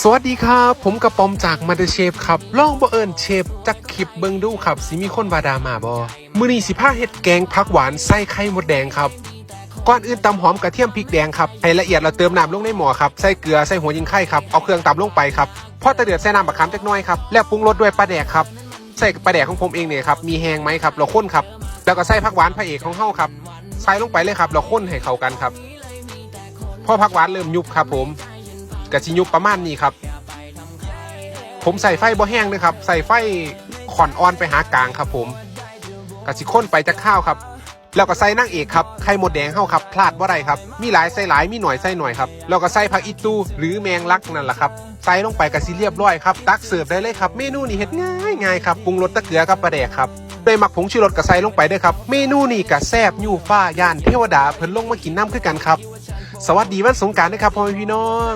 สวัสดีครับ ผมกระปอมจากมาเดเชฟครับลองบ่เอิญเชฟจักคลิปเบิงดูครับสิมีคนบาดามาบอมือนี้สิพาเฮ็ดแกงผักหวานใส่ไข่มดแดงครับก่อนอื่นตำหอมกระเทียมพริกแดงครับให้ละเอียดเราเติมน้ำลงในหม้อครับใส่เกลือใส่หัวยิงไข่ครับเอาเครื่องตำลงไปครับพอตะเดือดใส่น้ำบักขามจักน้อยครับแล้วปรุงรสด้วยปลาแดกครับใส่ปลาแดกของผมเองเนี่ยครับมีแห้งไหมครับเราข้นครับแล้วก็ใส่ผักหวานพระเอกของเฮาครับใส่ลงไปเลยครับเราข้นให้เข้ากันครับพอผักหวานเริ่มยุบครับผม กะสิยุบประมาณนี้ครับ ผมใส่ไฟบ่แห้งนะครับ ใส่ไฟขอนอ่อนไปหากลางครับ ผมกะสิข้นไปจากข้าวครับ แล้วก็ใส่นางเอกครับไข่หมดแดงเข้าครับ พลาดว่าไรครับ มีหลายใส่หลายมีหน่อยใส่หน่อยครับแล้วก็ใส่ผักอีตูหรือแมงลักนั่นแหละครับใส่ลงไปกะสิเรียบร้อยครับตักเสิร์ฟได้เลยครับ เมนูนี้เฮ็ดง่ายง่ายครับปรุงรสตะเกียกับปลาแดกครับโดยหมักผงชูรสกะใส่ลงไปด้วยครับ เมนูนี้กะแซบยู่ฟ้าย่านเทวดาเพิ่นลงมากินน้ำคือกันครับ สวัสดีวันสงการนะครับพ่อแม่พี่น้อง